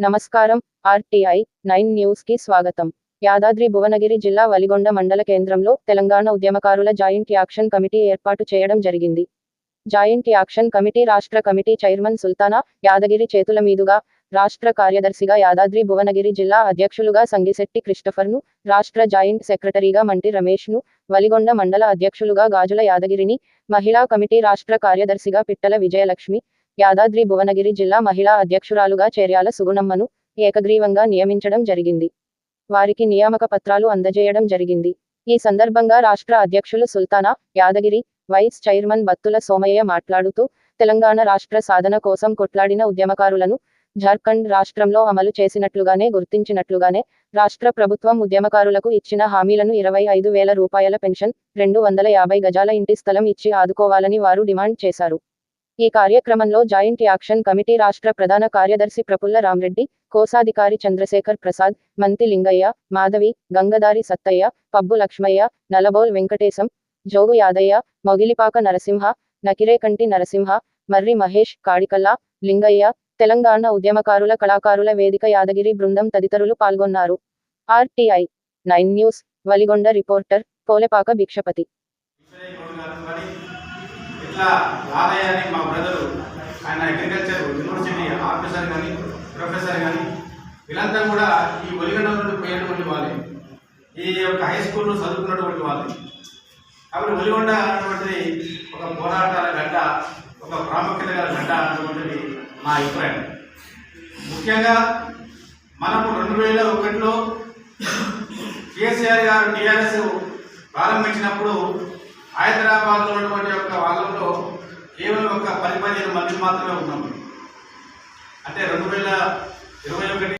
నమస్కారం RTI nine న్యూస్కి స్వాగతం. యాదాద్రి భువనగిరి జిల్లా వలిగొండ మండల కేంద్రంలో తెలంగాణ ఉద్యమకారుల జాయింట్ యాక్షన్ కమిటీ ఏర్పాటు చేయడం జరిగింది. జాయింట్ యాక్షన్ కమిటీ రాష్ట్ర కమిటీ చైర్మన్ సుల్తానా యాదగిరి చేతుల మీదుగా రాష్ట్ర కార్యదర్శిగా యాదాద్రి భువనగిరి జిల్లా అధ్యక్షులుగా సంగిశెట్టి క్రిస్టఫర్ను రాష్ట్ర జాయింట్ సెక్రటరీగా మంటి రమేష్ను వలిగొండ మండల అధ్యక్షులుగా గాజుల యాదగిరిని మహిళా కమిటీ రాష్ట్ర కార్యదర్శిగా పిట్టల విజయలక్ష్మి యాదాద్రి భువనగిరి జిల్లా మహిళా అధ్యక్షురాలుగా చేర్యాల సుగుణమ్మను ఏకగ్రీవంగా నియమించడం జరిగింది. వారికి నియామక పత్రాలు అందజేయడం జరిగింది. ఈ సందర్భంగా రాష్ట్ర అధ్యక్షులు సుల్తానా యాదగిరి వైస్ చైర్మన్ బత్తుల సోమయ్య మాట్లాడుతూ తెలంగాణ రాష్ట్ర సాధన కోసం కొట్లాడిన ఉద్యమకారులను జార్ఖండ్ రాష్ట్రంలో అమలు చేసినట్లుగానే గుర్తించినట్లుగానే రాష్ట్ర ప్రభుత్వం ఉద్యమకారులకు ఇచ్చిన హామీలను ఇరవై ఐదు వేల రూపాయల పెన్షన్ రెండు వందల యాభై గజాల ఇంటి స్థలం ఇచ్చి ఆదుకోవాలని వారు డిమాండ్ చేశారు. ఈ కార్యక్రమంలో జాయింట్ యాక్షన్ కమిటీ రాష్ట్ర ప్రధాన కార్యదర్శి ప్రపుల్ల రామ్రెడ్డి కోశాధికారి చంద్రశేఖర్ ప్రసాద్ మంతి లింగయ్య మాధవి గంగదారి సత్తయ్య పబ్బు లక్ష్మయ్య నలబోల్ వెంకటేశం జోగు యాదయ్య మొగిలిపాక నరసింహ నకిరేకంటి నరసింహ మర్రి మహేష్ కాడికల్లా లింగయ్య తెలంగాణ ఉద్యమకారుల కళాకారుల వేదిక యాదగిరి బృందం తదితరులు పాల్గొన్నారు. RTI nine news Valigonda reporter Polepaka Bhikshapathi. Vishwaiah అని మా బ్రదరు ఆయన అగ్రికల్చర్ యూనివర్సిటీ ఆఫీసర్ కానీ ప్రొఫెసర్ కానీ వీళ్ళంతా కూడా ఈ ఒలిగండ నుండి పోయినటువంటి వాళ్ళే. ఈ యొక్క హై స్కూల్లో చదువుకున్నటువంటి వాళ్ళే. కాబట్టి ఒలిగొండ అన్నటువంటిది ఒక పోరాటాల గడ్డ ఒక ప్రాముఖ్యత గల గడ్డ అన్నటువంటిది నా అభిప్రాయం. ముఖ్యంగా మనము రెండు వేల ఒకటిలో కేసీఆర్ గారు టీఆర్ఎస్ ప్రారంభించినప్పుడు హైదరాబాద్లో ఉన్నటువంటి కేవలం ఒక పది పదిహేను మంది మాత్రమే ఉన్నాం. అంటే రెండు వేల ఇరవై ఒకటి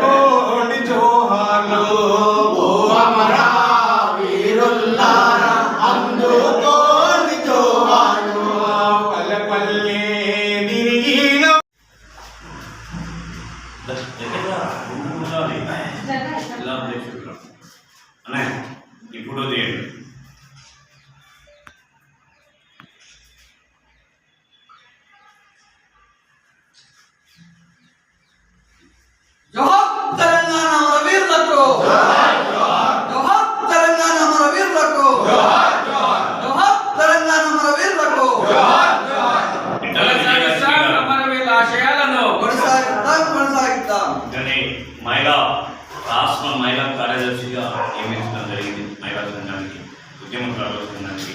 Lord, rejoice. అవుతుందండి.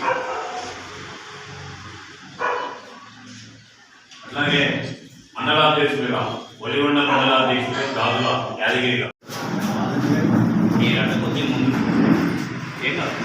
అట్లాగే మండలాధ్యక్షుడిగా ఒలిగొండ మండలాధ్యక్షుడు దాదుల యాదగిరిగా. మీరు కొద్ది ముందు ఏం కాదు.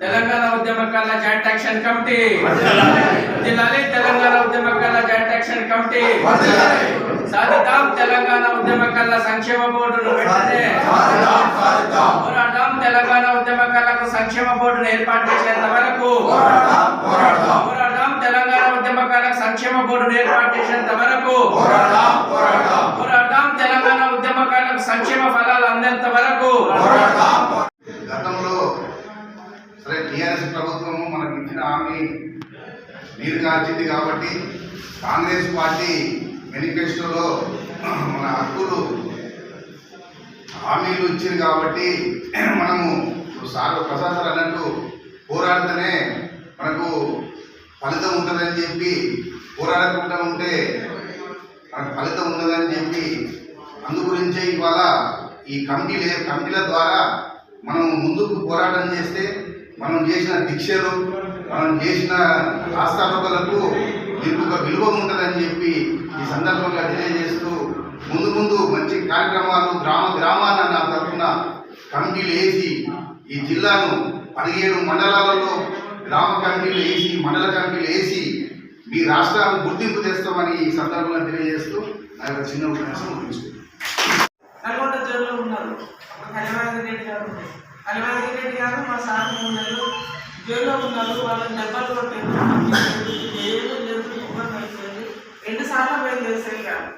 తెలంగాణ. ఉద్యమకాల జాయింట్ యాక్షన్ కమిటీ. జిల్లాలి తెలంగాణ ఉద్యమకాల జాయింట్ యాక్షన్ కమిటీ. సాధిద్దాం తెలంగాణ ఉద్యమకాల సంక్షేమ బోర్డును వెంటనే. పోరాడదాం తెలంగాణ ఉద్యమకాలకు సంక్షేమ బోర్డును ఏర్పాటు చేసేంత వరకు. పోరాడదాం తెలంగాణ ఉద్యమకాలకు సంక్షేమ బోర్డును ఏర్పాటు చేసేంత వరకు. పోరాడదాం తెలంగాణ సంక్షేమ ఫలాలు అందేంత వరకు? గతంలో సరే టీఆర్ఎస్ ప్రభుత్వము మనకి ఇచ్చిన హామీ నీరు కాల్చింది కాబట్టి కాంగ్రెస్ పార్టీ మేనిఫెస్టోలో మన హక్కులు హామీలు ఇచ్చింది కాబట్టి మనము సార్ ప్రసాద్ సార్ అన్నట్టు పోరాడితేనే మనకు ఫలితం ఉంటుందని చెప్పి పోరాడకుండా ఉంటే మనకు ఫలితం ఉండదని చెప్పి అందుగురించే ఇవాళ ఈ కమిటీలు కమిటీల ద్వారా మనం ముందుకు పోరాటం చేస్తే మనం చేసిన దీక్షలు మనం చేసిన ఆస్థాపకులకు దీనికి ఒక విలువ ఉంటుందని చెప్పి ఈ సందర్భంగా తెలియజేస్తూ ముందు ముందు మంచి కార్యక్రమాలు గ్రామ గ్రామాన నా తరఫున కమిటీలు వేసి ఈ జిల్లాను పదిహేడు మండలాలలో గ్రామ కమిటీలు వేసి మండల కమిటీలు వేసి మీ రాష్ట్రాలను గుర్తింపు తెస్తామని ఈ సందర్భంగా తెలియజేస్తూ నా యొక్క చిన్న ఉపన్యాసం ముగించుకుంటాను జైల్లో రెడ్డి గారు హరివాది రెడ్డి గారు మా సార్ మూడు నెలలు జైల్లో ఉన్నారు వాళ్ళని దెబ్బలు కొట్టారు లేదు ఇబ్బంది అయిపోయింది రెండు సార్లు పోయింది ఎస్ఐ గారు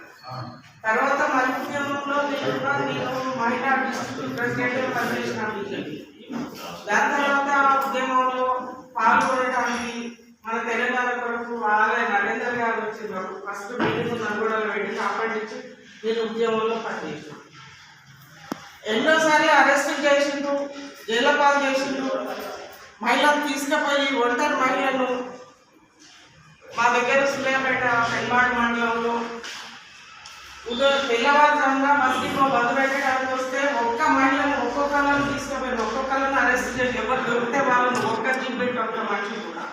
తర్వాత మరి నేను కూడా నేను మహిళా డిస్ట్రిక్ట్ ప్రెసిడెంట్ పనిచేసిన బీజేపీ దాని తర్వాత ఉద్యమంలో పాల్గొనడానికి మన తెలంగాణ కొరకు వాళ్ళే నరేందర్ గారు వచ్చినారు ఫస్ట్ మీటింగ్ నల్గొండలో పెట్టి అప్పటి నుంచి నేను ఉద్యమంలో పనిచేసాను ఎన్నోసారి అరెస్టు చేసిండు జైలు పాలు చేసిండు మహిళను తీసుకుపోయి ఒంటరి మహిళను మా దగ్గర సులేపేట పెన్మాడి మండలంలో ఉదయం తెల్లవారుజామున మసీదులో బంధు పెట్టడానికి వస్తే ఒక్క మహిళను ఒక్కొక్కళ్ళని తీసుకుపోయి ఒక్కొక్కళ్ళని అరెస్ట్ చేసి ఎవరు దొరికితే వాళ్ళని ఒక్క చూపెట్టి ఒక్క మనిషి కూడా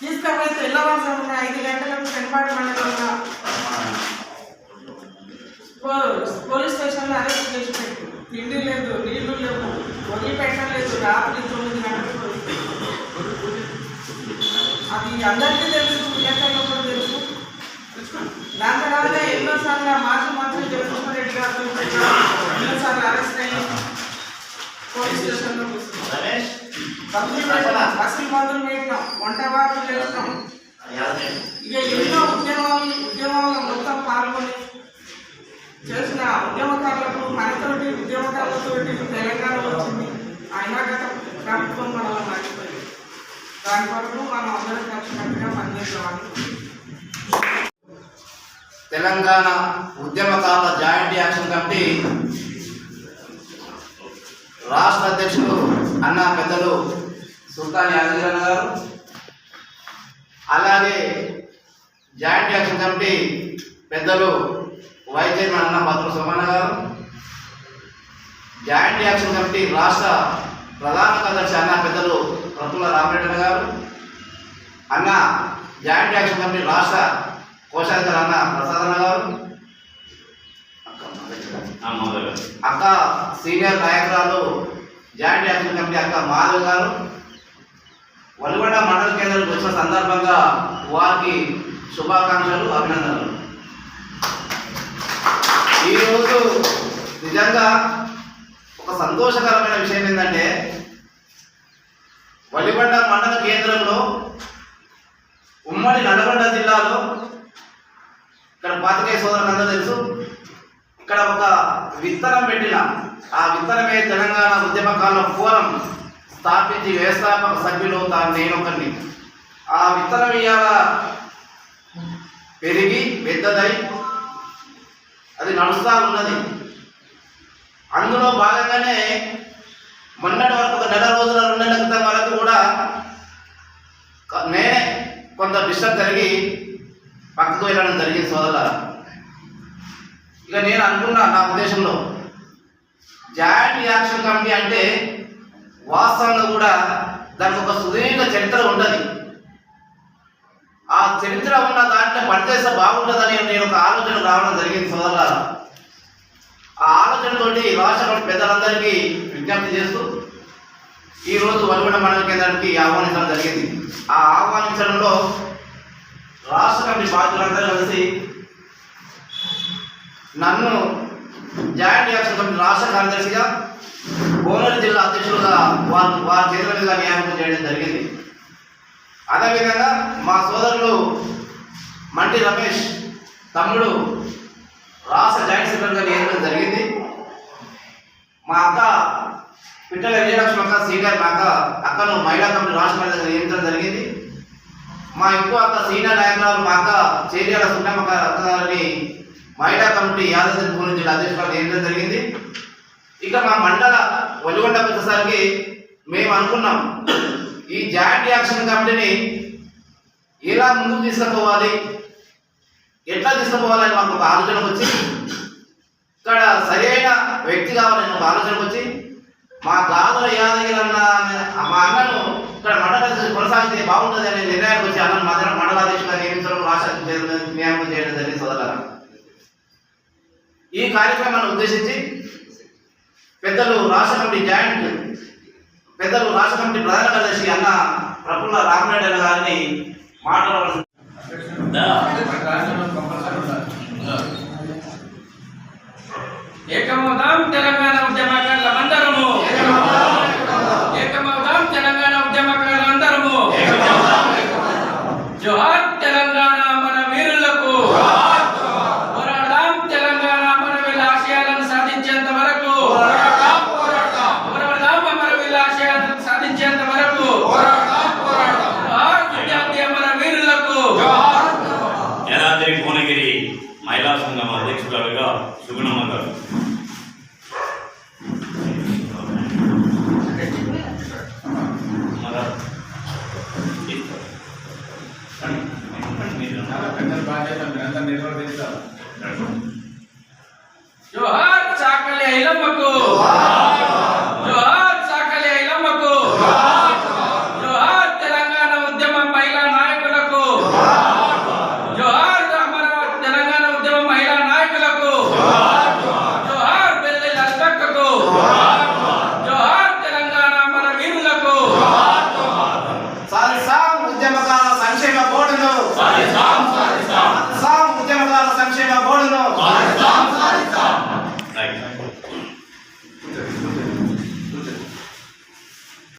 తీసుకుపోయి తెల్లవారుజామున ఐదు గంటలకు పెన్మాడి మండలంలో పోలీస్ స్టేషన్లో అరెస్ట్ చేసి పెట్టు తిండి లేదు నీళ్ళు లేవు. వదిలి పెట్టలేదు రాత్రి తొమ్మిది గంటలకు. అది అందరికీ తెలుసు విలేకరులకు కూడా తెలుసు. దాని తర్వాత ఎన్నోసార్లు మాజీ మంత్రి జగన్మోహన్ రెడ్డి గారు ఎన్నోసార్లు అరెస్ట్ అయ్యి పోలీస్ స్టేషన్లో కూర్చున్నాం. బంధువులు పెట్టినాం బస్సులు బంధువులు పెట్టినాం. వంట వార్తలు చేసినాం ఇక ఎన్నో ఉద్యమాలు ఉద్యమాల్లో మొత్తం పాల్గొని చేసిన ఉద్యమకారులకు మనతోటి ఉద్యమకారులతోటి తెలంగాణ వచ్చింది. అయినా గత ప్రభుత్వం మనల్ని మర్చిపోయింది. దాని కొరకు మనం అందరం కలిసినట్టుగా పనిచేసేవాళ్ళు తెలంగాణ ఉద్యమకారుల జాయింట్ యాక్షన్ కమిటీ రాష్ట్ర అధ్యక్షుడు అన్న పెద్దలు సుల్తాన్ యాదగిరన్న గారు అలాగే జాయింట్ యాక్షన్ కమిటీ పెద్దలు వైస్ చైర్మన్ అన్న భద్ర సోమన్న గారు జాయింట్ యాక్షన్ కమిటీ రాష్ట్ర ప్రధాన కార్యదర్శి అన్న పెద్దలు ప్రతుల రామరెడ్డి గారు. అన్న జాయింట్ యాక్షన్ కమిటీ రాష్ట్ర కోశాధికారి అన్న ప్రసాదన్న గారు. అక్క సీనియర్ నాయకురాలు జాయింట్ యాక్షన్ కమిటీ అక్క మాధవ్ గారు. వలిగొండ మండల కేంద్రానికి వచ్చిన సందర్భంగా వారికి శుభాకాంక్షలు అభినందనలు. ఈరోజు నిజంగా ఒక సంతోషకరమైన విషయం ఏంటంటే వలిగొండ మండల కేంద్రంలో ఉమ్మడి నల్గొండ జిల్లాలో ఇక్కడ పాతికేయ సోదరులందరూ తెలుసు ఇక్కడ ఒక విత్తనం పెట్టిన ఆ విత్తనమే తెలంగాణ ఉద్యమకాల ఫోరం స్థాపించి వ్యవస్థాపక సభ్యులు తాను నేనొకరిని. ఆ విత్తనం ఇవాళ పెరిగి పెద్దదై నడుస్తూ ఉన్నది. అందులో భాగంగానే మొన్నటి వరకు ఒక నెల రోజుల రెండు నెలల క్రితం వరకు కూడా నేనే కొంత డిస్టర్బ్ జరిగి పక్కకు వెళ్ళడం జరిగింది సోదరుల ఇక నేను అనుకున్నా నా ఉద్దేశంలో. జాయింట్ యాక్షన్ కమిటీ అంటే వాస్తవంలో కూడా దానికి ఒక సుదీర్ఘ చరిత్ర ఉంటుంది. ఉన్న పనిచేస్తే బాగుంటుందని నేను ఒక ఆలోచన రావడం జరిగింది సోదరులారా. ఆ ఆలోచనతోటి రాష్ట్ర పెద్దలందరికీ విజ్ఞప్తి చేస్తూ ఈరోజు వలుగొండ మండల కేంద్రానికి ఆహ్వానించడం జరిగింది. ఆ ఆహ్వానించడంలో రాష్ట్ర కమిటీ బాధ్యులందరూ కలిసి నన్ను జాయింట్ యాక్షన్ కమిటీ రాష్ట్ర కార్యదర్శిగా కోనూరు జిల్లా అధ్యక్షులుగా వారు వారి చేతుల మీద నియామకం చేయడం జరిగింది. అదేవిధంగా మా సోదరులు మంటి రమేష్ తమ్ముడు రాష్ట్ర జాయింట్ సెక్రటరీగా నియమించడం జరిగింది. మా అక్క పిట్టల విజయలక్ష్మి అక్క సీనియర్ మా అక్క అక్కను మహిళా కమిటీ రాష్ట్ర నియంత్రణ నియమించడం జరిగింది. మా ఇంకో అక్క సీనియర్ నాయకురాలు మా అక్క చేరియాల సున్నమ్మ అక్క గారిని మహిళా కమిటీ యాదాద్రి భువనగిరి జిల్లా అధ్యక్షులుగా నియమించడం జరిగింది. ఇక మా మండల వలిగొండ వచ్చేసరికి మేము అనుకున్నాం ఈ జాయింట్ యాక్షన్ కమిటీని ఎలా ముందుకు తీసుకుపోవాలి? ఎట్లా తీసుకుపోవాలని మాకు ఒక ఆలోచన వచ్చి ఇక్కడ సరైన వ్యక్తి కావాలని ఒక ఆలోచన వచ్చి మా గాజుల యాదగిరి అన్న మా అన్నను ఇక్కడ మండల కొనసాగితే బాగుంటుంది అనే నిర్ణయానికి వచ్చి అన్నను మండల మండలాధ్యక్షుడిగా నియమించడం రాష్ట్ర అధ్యక్షుడిగా నియామకం చేయడం జరిగింది సోదరులారా. ఈ కార్యక్రమాన్ని ఉద్దేశించి పెద్దలు రాష్ట్ర కమిటీ జాయింట్ పెద్దలు రాష్ట్ర కమిటీ ప్రధాన కార్యదర్శి అన్న ప్రఫుల్ల రామరెడ్డి గారిని మాట్లాడవలసింది ఏకమోదాం తెలంగాణ ఉద్యమకాల नंबर निर्भर देता